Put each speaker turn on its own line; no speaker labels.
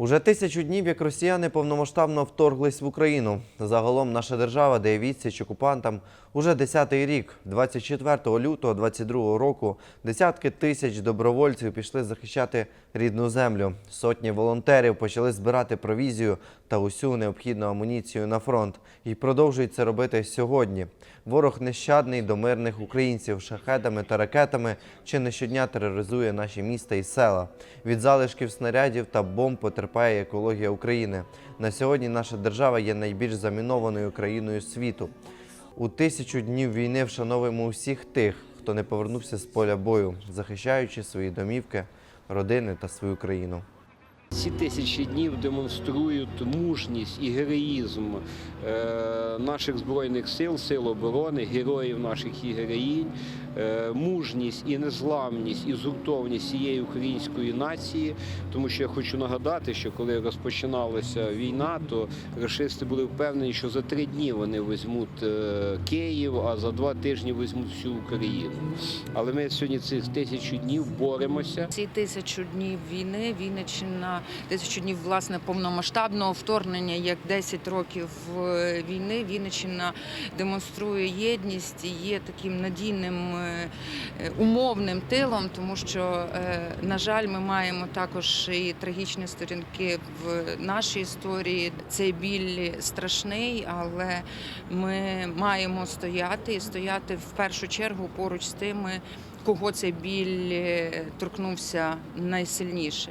Уже тисячу днів, як росіяни повномасштабно вторглись в Україну. Загалом наша держава дає відсіч окупантам уже 10-й рік. 24 лютого 22 року десятки тисяч добровольців пішли захищати рідну землю. Сотні волонтерів почали збирати провізію та усю необхідну амуніцію на фронт і продовжують це робити сьогодні. Ворог нещадний до мирних українців шахедами та ракетами чи не щодня тероризує наші міста і села. Від залишків снарядів та бомб потерпає екологія України. На сьогодні наша держава є найбільш замінованою країною світу. У тисячу днів війни вшановуємо усіх тих, хто не повернувся з поля бою, захищаючи свої домівки, родини та свою країну.
Ці тисячі днів демонструють мужність і героїзм е, наших збройних сил, сил оборони, героїв наших і героїнь, е, мужність і незламність і згуртованість цієї української нації. Тому що я хочу нагадати, що коли розпочиналася війна, то рашисти були впевнені, що за три дні вони візьмуть е, Київ, а за два тижні візьмуть всю Україну. Але ми сьогодні цих тисячу днів боремося.
Ці тисячу днів війни, Вінниччина, тисячу днів власне повномасштабного вторгнення, як 10 років е, війни, Вінниччина демонструє єдність і є таким надійним е, е, умовним тилом, тому що, на жаль, ми маємо також і трагічні сторінки в нашій історії. Цей біль страшний, але ми маємо стояти і стояти в першу чергу поруч з тими, кого цей біль торкнувся найсильніше.